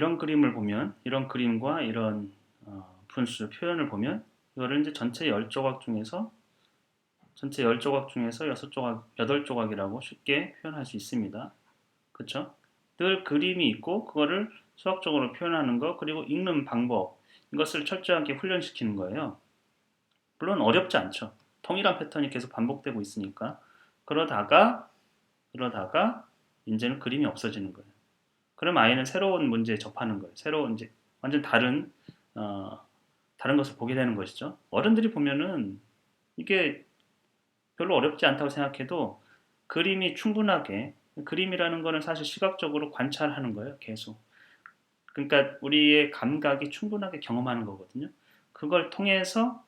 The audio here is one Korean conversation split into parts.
이런 그림을 보면 이런 그림과 이런 어, 분수 표현을 보면 이거를 이제 전체 10조각 중에서 전체 10조각 중에서 6조각, 8조각이라고 쉽게 표현할 수 있습니다. 그렇죠? 늘 그림이 있고 그거를 수학적으로 표현하는 거 그리고 읽는 방법 이것을 철저하게 훈련시키는 거예요. 물론 어렵지 않죠. 통일한 패턴이 계속 반복되고 있으니까 그러다가 그러다가 이제는 그림이 없어지는 거예요. 그럼 아이는 새로운 문제에 접하는 거예요. 새로운 이제 완전 다른 어, 다른 것을 보게 되는 것이죠. 어른들이 보면은 이게 별로 어렵지 않다고 생각해도 그림이 충분하게 그림이라는 거는 사실 시각적으로 관찰하는 거예요. 계속. 그러니까 우리의 감각이 충분하게 경험하는 거거든요. 그걸 통해서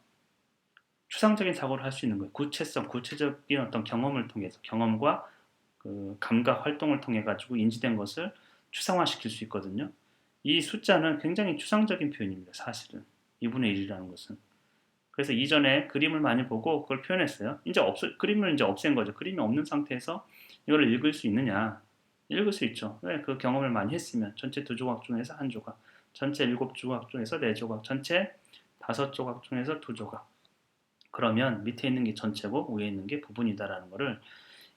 추상적인 사고를 할 수 있는 거예요. 구체성, 구체적인 어떤 경험을 통해서 경험과 그 감각 활동을 통해 가지고 인지된 것을 추상화시킬 수 있거든요. 이 숫자는 굉장히 추상적인 표현입니다. 사실은 2분의 1이라는 것은. 그래서 이전에 그림을 많이 보고 그걸 표현했어요. 이제 없 그림을 이제 없앤 거죠. 그림이 없는 상태에서 이거를 읽을 수 있느냐? 읽을 수 있죠. 왜? 그 경험을 많이 했으면 전체 두 조각 중에서 한 조각, 전체 일곱 조각 중에서 네 조각, 전체 다섯 조각 중에서 두 조각. 그러면 밑에 있는 게 전체고 위에 있는 게 부분이다라는 거를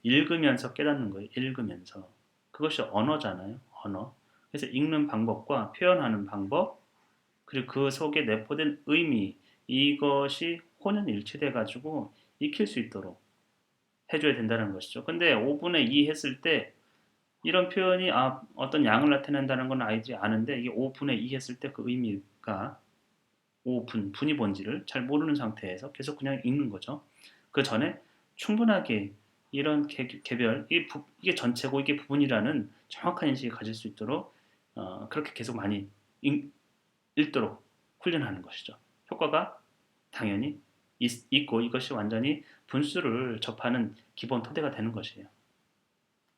읽으면서 깨닫는 거예요. 읽으면서. 그것이 언어잖아요. 언어. 그래서 읽는 방법과 표현하는 방법, 그리고 그 속에 내포된 의미, 이것이 혼연일치돼 가지고 익힐 수 있도록 해줘야 된다는 것이죠. 근데 5분의 2 했을 때 이런 표현이 아, 어떤 양을 나타낸다는 건 아이들이 아는데 이게 5분의 2 했을 때 그 의미가 5분, 분이 뭔지를 잘 모르는 상태에서 계속 그냥 읽는 거죠. 그 전에 충분하게 이런 개, 별 이게, 전체고 이게 부분이라는 정확한 인식을 가질 수 있도록 어, 그렇게 계속 많이 읽, 읽도록 훈련하는 것이죠. 효과가 당연히 있, 있고 이것이 완전히 분수를 접하는 기본 토대가 되는 것이에요.